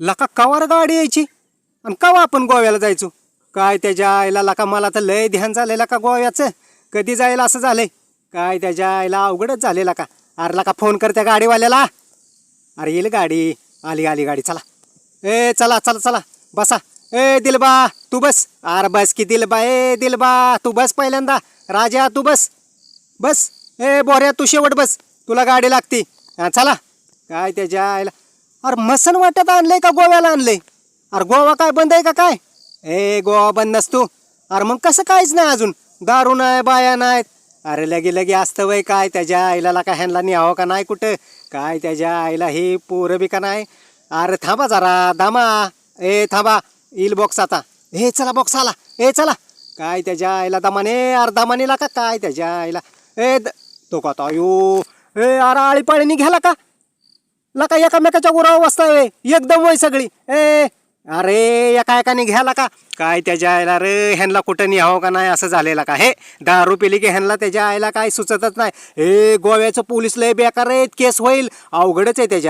लका कवार गाडी यायची? आणि कवा आपण गोव्याला जायचो? काय त्याच्या आईला लका मला तर लय ध्यान झालेलं का गोव्याचं. कधी जायला असं झालंय? काय त्याच्या आईला अवघडच झालेला का अरे लका फोन कर त्या गाडीवाल्याला. अरे येईल गाडी. आली आली गाडी चला. ए चला चला चला. बसा. ए दिलबा तू बस. अरे बस की दिलबा. ए दिलबा तू बस पहिल्यांदा. राजा तू बस. बस. ए बोऱ्या तू शेवट बस. तुला गाडी लागती. हा चला. काय त्याच्या आईला अरे मसन वाटत आणलंय का गोव्याला आणलंय? अरे गोवा काय बंद आहे का काय? ए गोवा बंद नसतो अरे मग कसं काहीच नाही अजून. दारू नाही बाया नाहीत. अरे लगे लगे असतं वय काय? त्याच्या आईला का ह्यांना न्यावं का नाही कुठं? काय त्याच्या आईला हे पोरं बी का नाही? अरे थांबा जरा दामा. ए थांबा. येईल बॉक्स आता. हे चला बॉक्स आला. ए चला. काय त्याच्या आईला दमाने? अरे दमानेला का? काय त्याच्या आईला? ए द- तो का तो यो ए अरे आळीपाळीने घ्याला का? लका एकामेकाच्या उरावर बसताय एकदम वय सगळी. ए अरे एका एकाने घ्याला का? काय त्याच्या आईला रे? ह्यांना कुठं न्यावं का नाही? असं झालेलं का? हे दारू पिली की ह्यांना त्याच्या आईला काय सुचतच नाही. हे गोव्याचं पोलीस लय बेकार आहेत. केस होईल. अवघडच आहे त्याच्या